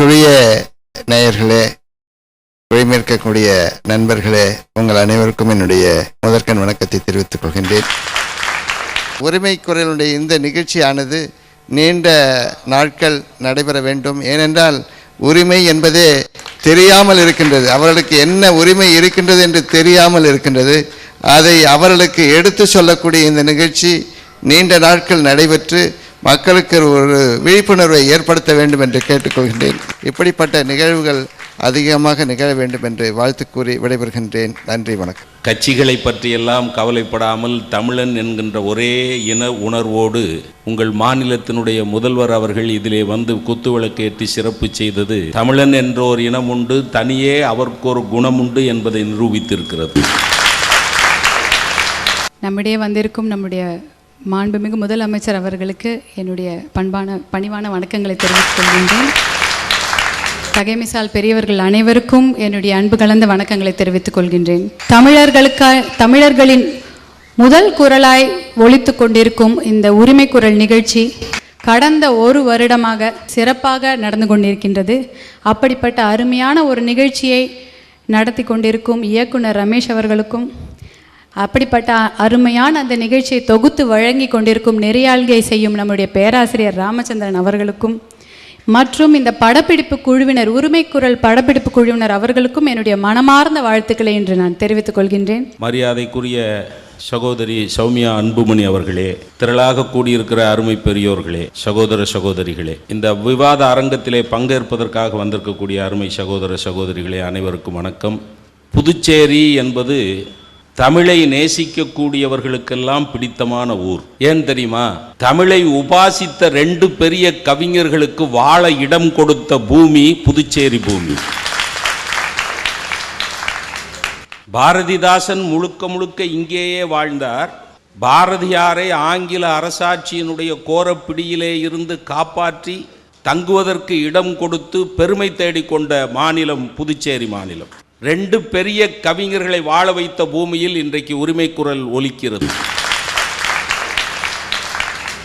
அன்பிற்குரிய நேயர்களே விழிமிருக்கக்கூடிய நண்பர்களே உங்கள் அனைவருக்கும் என்னுடைய முதற்கண் வணக்கத்தை தெரிவித்துக் கொள்கின்றேன். உரிமை குரலுடைய இந்த நிகழ்ச்சியானது நீண்ட நாட்கள் நடைபெற வேண்டும். ஏனென்றால் உரிமை என்பதே தெரியாமல் இருக்கின்றது. அவர்களுக்கு என்ன உரிமை இருக்கின்றது என்று தெரியாமல் இருக்கின்றது. அதை அவர்களுக்கு எடுத்து சொல்லக்கூடிய இந்த நிகழ்ச்சி நீண்ட நாட்கள் நடைபெற்று மக்களுக்கு ஒரு விழிப்புணர்வை ஏற்படுத்த வேண்டும் என்று கேட்டுக்கொள்கின்றேன். இப்படிப்பட்ட நிகழ்வுகள் அதிகமாக நிகழ வேண்டும் என்று வாழ்த்து கூறி விடைபெறுகின்றேன். நன்றி வணக்கம். கட்சிகளை பற்றியெல்லாம் கவலைப்படாமல் தமிழன் என்கின்ற ஒரே இன உணர்வோடு உங்கள் மாநிலத்தினுடைய முதல்வர் அவர்கள் இதிலே வந்து குத்துவிளக்கு ஏற்றி சிறப்பு செய்தது தமிழன் என்ற ஒரு இனம் உண்டு தனியே அவருக்கு ஒரு குணம் உண்டு என்பதை நிரூபித்திருக்கிறது. நம்மிடையே வந்திருக்கும் நம்முடைய மாண்புமிகு முதலமைச்சர் அவர்களுக்கு என்னுடைய பண்பான பணிவான வணக்கங்களை தெரிவித்துக் கொள்கின்றேன். தகைமிசால் பெரியவர்கள் அனைவருக்கும் என்னுடைய அன்பு கலந்த வணக்கங்களை தெரிவித்துக் கொள்கின்றேன். தமிழர்களுக்காய் தமிழர்களின் முதல் குரலாய் ஒழித்து கொண்டிருக்கும் இந்த உரிமை குரல் நிகழ்ச்சி கடந்த ஒரு வருடமாக சிறப்பாக நடந்து கொண்டிருக்கின்றது. அப்படிப்பட்ட அருமையான ஒரு நிகழ்ச்சியை நடத்தி கொண்டிருக்கும் இயக்குனர் ரமேஷ் அவர்களுக்கும் அப்படிப்பட்ட அருமையான அந்த நிகழ்ச்சியை தொகுத்து வழங்கி கொண்டிருக்கும் நெறியாள்கை செய்யும் நம்முடைய பேராசிரியர் ராமச்சந்திரன் அவர்களுக்கும் மற்றும் இந்த படப்பிடிப்பு குழுவினர் உரிமை குரல் படப்பிடிப்பு குழுவினர் அவர்களுக்கும் என்னுடைய மனமார்ந்த வாழ்த்துக்களை இன்று நான் தெரிவித்துக் கொள்கின்றேன். மரியாதைக்குரிய சகோதரி சௌமியா அன்புமணி அவர்களே திரளாக கூடியிருக்கிற அருமை பெரியோர்களே சகோதர சகோதரிகளே இந்த விவாத அரங்கத்திலே பங்கேற்பதற்காக வந்திருக்கக்கூடிய அருமை சகோதர சகோதரிகளே அனைவருக்கும் வணக்கம். புதுச்சேரி என்பது தமிழை நேசிக்கக்கூடியவர்களுக்கெல்லாம் பிடித்தமான ஊர். ஏன் தெரியுமா? தமிழை உபாசித்த ரெண்டு பெரிய கவிஞர்களுக்கு வாழ இடம் கொடுத்த பூமி புதுச்சேரி பூமி. பாரதிதாசன் முழுக்க முழுக்க இங்கேயே வாழ்ந்தார். பாரதியாரை ஆங்கில அரசாட்சியினுடைய கோரப்பிடியிலே இருந்து காப்பாற்றி தங்குவதற்கு இடம் கொடுத்து பெருமை தேடிக்கொண்ட மாநிலம் புதுச்சேரி மாநிலம். ரெண்டு பெரிய கவிஞர்களை வாழ வைத்த பூமியில் இன்றைக்கு உரிமை குரல் ஒலிக்கிறது.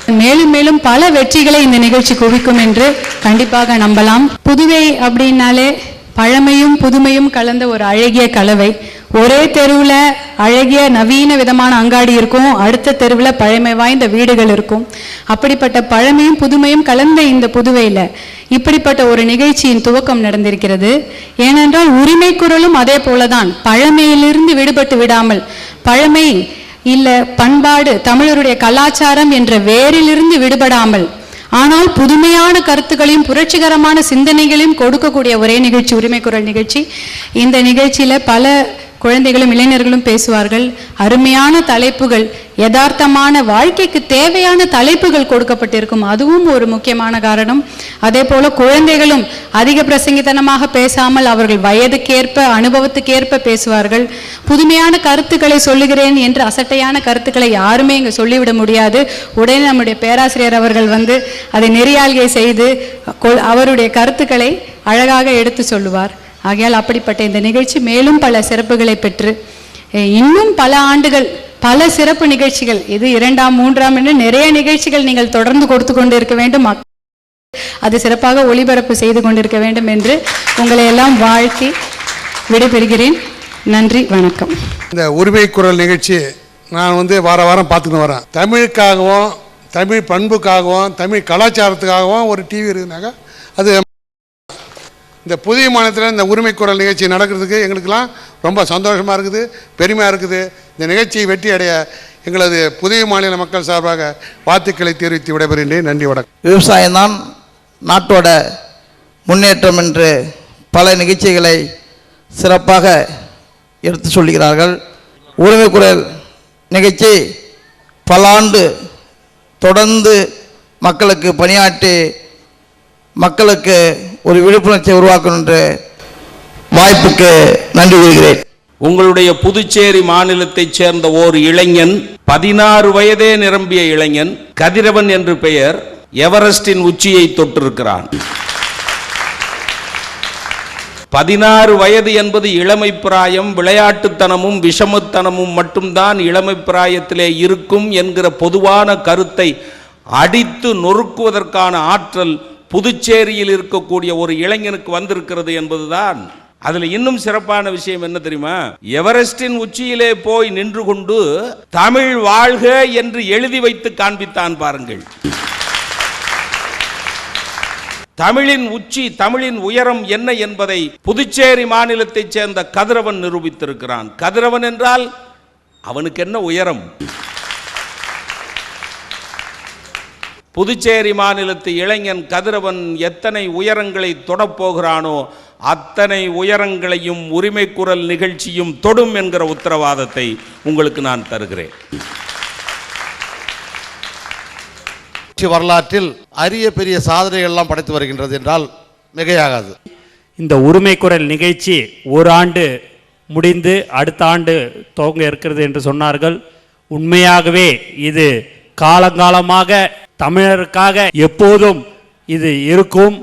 மேலும் மேலும் பல வெற்றிகளை இந்த நிகழ்ச்சி குவிக்கும் என்று கண்டிப்பாக நம்பலாம். புதுவை அப்படின்னாலே பழமையும் புதுமையும் கலந்த ஒரு அழகிய கலவை. ஒரே தெருவில் அழகிய நவீன விதமான அங்காடி இருக்கும். அடுத்த தெருவில் பழமை வாய்ந்த வீடுகள் இருக்கும். அப்படிப்பட்ட பழமையும் புதுமையும் கலந்த இந்த புதுவையில் இப்படிப்பட்ட ஒரு நிகழ்ச்சியின் துவக்கம் நடந்திருக்கிறது. ஏனென்றால் உரிமை குரலும் அதே போலதான். பழமையிலிருந்து விடுபட்டு விடாமல் பழமை இல்லை பண்பாடு தமிழருடைய கலாச்சாரம் என்ற வேரிலிருந்து விடுபடாமல் ஆனால் புதுமையான கருத்துக்களையும் புரட்சிகரமான சிந்தனைகளையும் கொடுக்கக்கூடிய ஒரே நிகழ்ச்சி உரிமை குரல் நிகழ்ச்சி. இந்த நிகழ்ச்சியில் பல குழந்தைகளும் இளைஞர்களும் பேசுவார்கள். அருமையான தலைப்புகள் யதார்த்தமான வாழ்க்கைக்கு தேவையான தலைப்புகள் கொடுக்கப்பட்டிருக்கும். அதுவும் ஒரு முக்கியமான காரணம். அதே போல குழந்தைகளும் அதிக பிரசங்கித்தனமாக பேசாமல் அவர்கள் வயதுக்கேற்ப அனுபவத்துக்கேற்ப பேசுவார்கள். புதுமையான கருத்துக்களை சொல்லுகிறேன் என்று அசட்டையான கருத்துக்களை யாருமே இங்கே சொல்லிவிட முடியாது. உடனே நம்முடைய பேராசிரியர் அவர்கள் வந்து அதை நெறியாள்கை செய்து அவருடைய கருத்துக்களை அழகாக எடுத்து சொல்லுவார். ஆகையால் அப்படிப்பட்ட இந்த நிகழ்ச்சி மேலும் பல சிறப்புகளை பெற்று இன்னும் பல ஆண்டுகள் பல சிறப்பு நிகழ்ச்சிகள் இது இரண்டாம் மூன்றாம் என்று நிறைய நிகழ்ச்சிகள் நீங்கள் தொடர்ந்து கொடுத்து கொண்டு இருக்க வேண்டும் அது சிறப்பாக ஒளிபரப்பு செய்து கொண்டிருக்க வேண்டும் என்று உங்களை எல்லாம் வாழ்த்தி விடைபெறுகிறேன். நன்றி வணக்கம். இந்த உரிமை குரல் நிகழ்ச்சி நான் வந்து வார வாரம் பார்த்துக்கிட்டு வரேன். தமிழுக்காகவும் தமிழ் பண்புக்காகவும் தமிழ் கலாச்சாரத்துக்காகவும் ஒரு டிவி இருக்குனாக்கா அது இந்த புதிய மாநிலத்தில் இந்த உரிமை குரல் நிகழ்ச்சி நடக்கிறதுக்கு எங்களுக்கெல்லாம் ரொம்ப சந்தோஷமாக இருக்குது பெருமையாக இருக்குது. இந்த நிகழ்ச்சியை வெற்றி அடைய எங்களது புதிய மாநில மக்கள் சார்பாக வாழ்த்துக்களை தெரிவித்து விடைபெறுகின்றேன். நன்றி வணக்கம். விவசாயம்தான் நாட்டோட முன்னேற்றம் என்று பல நிகழ்ச்சிகளை சிறப்பாக எடுத்து சொல்லுகிறார்கள். உரிமை குரல் நிகழ்ச்சி பல ஆண்டு தொடர்ந்து மக்களுக்கு பணியாற்றி மக்களுக்கு ஒரு விழிப்புணர்ச்சியை உருவாக்கணும் என்ற வாய்ப்புக்கு நன்றி கூறுகிறேன். உங்களுடைய புதுச்சேரி மாநிலத்தைச் சேர்ந்த ஓர் இளைஞன் பதினாறு வயதே நிரம்பிய இளைஞன் கதிரவன் என்று பெயர் எவரெஸ்டின் உச்சியை தொட்டிருக்கிறான். பதினாறு வயது என்பது இளமை பிராயம் விளையாட்டுத்தனமும் விஷமத்தனமும் மட்டும்தான் இளமை பிராயத்திலே இருக்கும் என்கிற பொதுவான கருத்தை அடித்து நொறுக்குவதற்கான ஆற்றல் புதுச்சேரியில் இருக்கக்கூடிய ஒரு இளைஞனுக்கு வந்திருக்கிறது என்பதுதான். அதுல இன்னும் சிறப்பான விஷயம் என்ன தெரியுமா? எவரெஸ்டின் உச்சியிலே போய் நின்று கொண்டு தமிழ் வாழ்க என்று எழுதி வைத்து காண்பித்தான் பாருங்கள். தமிழின் உச்சி தமிழின் உயரம் என்ன என்பதை புதுச்சேரி மாநிலத்தைச் சேர்ந்த கதிரவன் நிரூபித்திருக்கிறான். கதிரவன் என்றால் அவனுக்கு என்ன உயரம்? புதுச்சேரி மாநிலத்து இளைஞன் கதிரவன் எத்தனை உயரங்களை தொடப்போகிறானோ அத்தனை உயரங்களையும் உரிமை குரல் நிகழ்ச்சியும் தொடும் என்கிற உத்தரவாதத்தை உங்களுக்கு நான் தருகிறேன். வரலாற்றில் அரிய பெரிய சாதனைகள்லாம் படைத்து வருகின்றது என்றால் மிகையாகாது. இந்த உரிமை குரல் நிகழ்ச்சி ஒரு ஆண்டு முடிந்து அடுத்த ஆண்டு துவங்க இருக்கிறது என்று சொன்னார்கள். உண்மையாகவே இது காலங்காலமாக தமிழருக்காக எப்போதும் இது இருக்கும்.